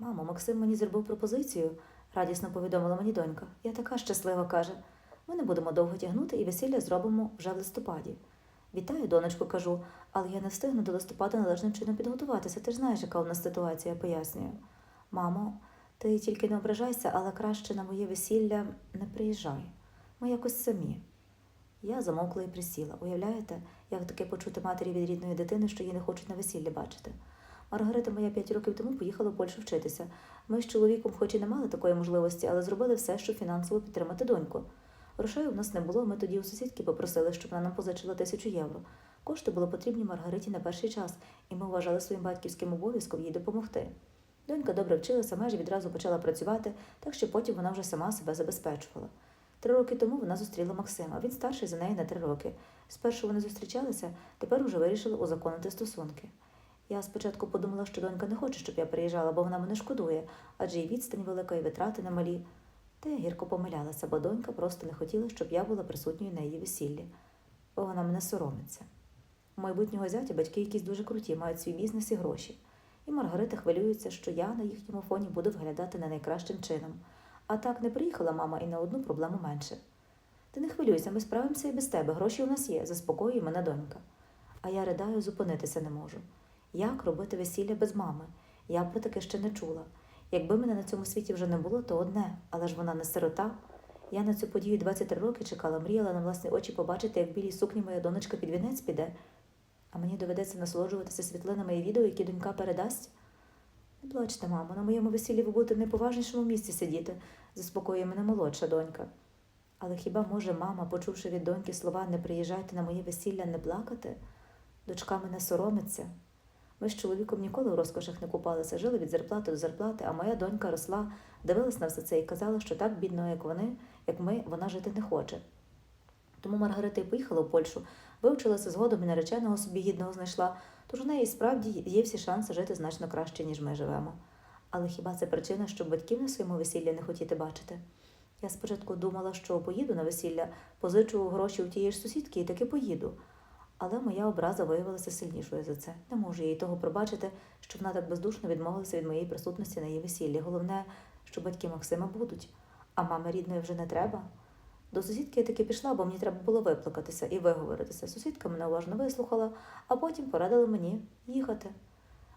Мамо, Максим мені зробив пропозицію, радісно повідомила мені донька. Я така щаслива, каже. Ми не будемо довго тягнути і весілля зробимо вже в листопаді. Вітаю, донечко, кажу, але я не встигну до листопада належним чином підготуватися. Ти ж знаєш, яка у нас ситуація, пояснюю. Мамо, ти тільки не ображайся, але краще на моє весілля не приїжджай. Ми якось самі. Я замовкла і присіла. Уявляєте, як таке почути матері від рідної дитини, що її не хочуть на весіллі бачити? Маргарита моя п'ять років тому поїхала в Польщу вчитися. Ми з чоловіком, хоч і не мали такої можливості, але зробили все, щоб фінансово підтримати доньку. Грошей у нас не було. Ми тоді у сусідки попросили, щоб вона нам позичила тисячу євро. Кошти були потрібні Маргариті на перший час, і ми вважали своїм батьківським обов'язком їй допомогти. Донька добре вчилася, майже відразу почала працювати, так що потім вона вже сама себе забезпечувала. Три роки тому вона зустріла Максима. Він старший за неї на три роки. Спершу вони зустрічалися, тепер уже вирішили узаконити стосунки. Я спочатку подумала, що донька не хоче, щоб я приїжджала, бо вона мене шкодує, адже і відстань велика, і витрати немалі. Та я гірко помилялася, бо донька просто не хотіла, щоб я була присутньою на її весіллі, бо вона мене соромиться. У майбутнього зятя батьки якісь дуже круті, мають свій бізнес і гроші. І Маргарита хвилюється, що я на їхньому фоні буду виглядати не найкращим чином. А так не приїхала мама і на одну проблему менше. Ти не хвилюйся, ми справимося і без тебе. Гроші у нас є, заспокоює мене донька. А я ридаю, зупинитися не можу. Як робити весілля без мами? Я про таке ще не чула. Якби мене на цьому світі вже не було, то одне, але ж вона не сирота. Я на цю подію 23 роки чекала, мріяла на власні очі побачити, як білій сукні моя донечка під вінець піде. А мені доведеться насолоджуватися світлинами і відео, які донька передасть. Не плачте, мамо, на моєму весіллі ви будете в найповажнішому місці сидіти, заспокоює мене молодша донька. Але хіба може мама, почувши від доньки слова не приїжджайте на моє весілля, не плакати? Дочка мене соромиться. Ми з чоловіком ніколи в розкошах не купалися, жили від зарплати до зарплати, а моя донька росла, дивилась на все це і казала, що так бідно, як вони, як ми, вона жити не хоче. Тому Маргарита й поїхала в Польщу, вивчилася згодом і нареченого собі гідного знайшла, тож у неї справді є всі шанси жити значно краще, ніж ми живемо. Але хіба це причина, щоб батьків на своєму весіллі не хотіти бачити? Я спочатку думала, що поїду на весілля, позичу гроші у тієї ж сусідки і таки поїду. Але моя образа виявилася сильнішою за це. Не можу їй того пробачити, що вона так бездушно відмовилася від моєї присутності на її весіллі. Головне, що батьки Максима будуть, а мами рідної вже не треба. До сусідки я таки пішла, бо мені треба було виплакатися і виговоритися. Сусідка мене уважно вислухала, а потім порадила мені їхати.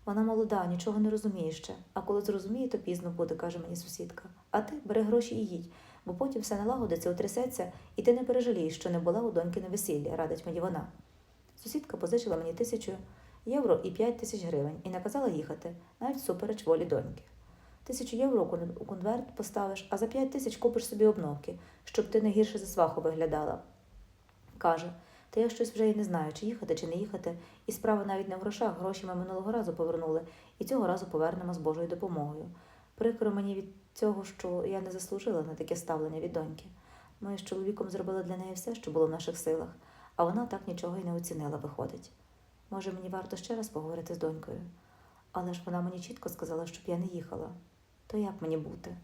Вона молода, нічого не розуміє ще, а коли зрозуміє, то пізно буде, каже мені сусідка. А ти бери гроші і їдь, бо потім все налагодиться, утрясеться, і ти не пережалієш, що не була у доньки на весіллі, радить мені вона. Сусідка позичила мені тисячу євро і п'ять тисяч гривень і наказала їхати, навіть всупереч волі доньки. Тисячу євро у конверт поставиш, а за п'ять тисяч купиш собі обновки, щоб ти не гірше за сваху виглядала. Каже, та я щось вже й не знаю, чи їхати, чи не їхати, і справа навіть не в грошах, гроші ми минулого разу повернули, і цього разу повернемо з Божою допомогою. Прикро мені від цього, що я не заслужила на таке ставлення від доньки. Ми з чоловіком зробили для неї все, що було в наших силах, а вона так нічого й не оцінила, виходить. Може, мені варто ще раз поговорити з донькою. Але ж вона мені чітко сказала, щоб я не їхала. То як мені бути?